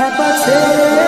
é.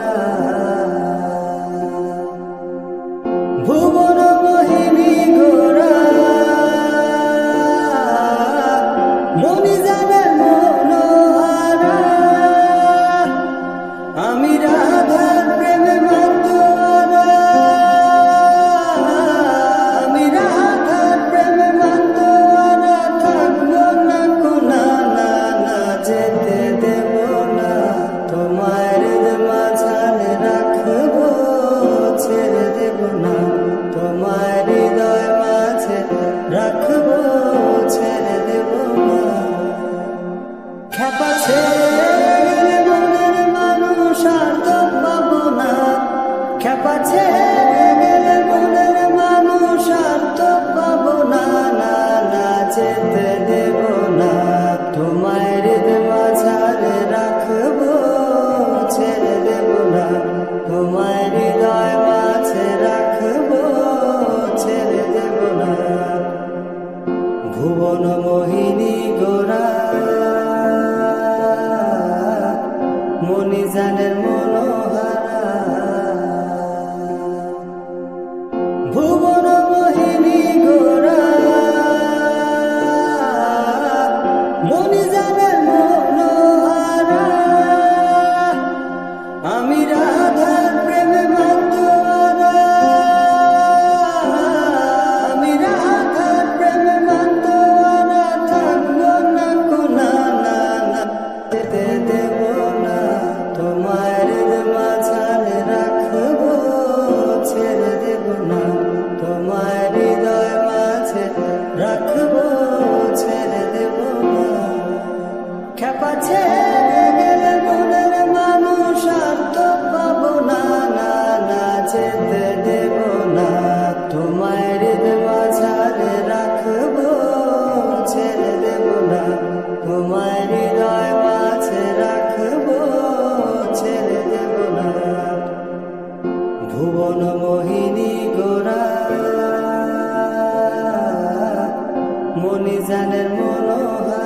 মমিজান যেতে দেব না। তোমায় হৃদয় মাঝারে রাখব, ছেড়ে দেব না। তোমায় হৃদয় মাঝে রাখব, ছেড়ে দেব না। ভুবন মোহিনী গোরা মনি জানের মনোহারা। ভুবন নিজানের মনোহা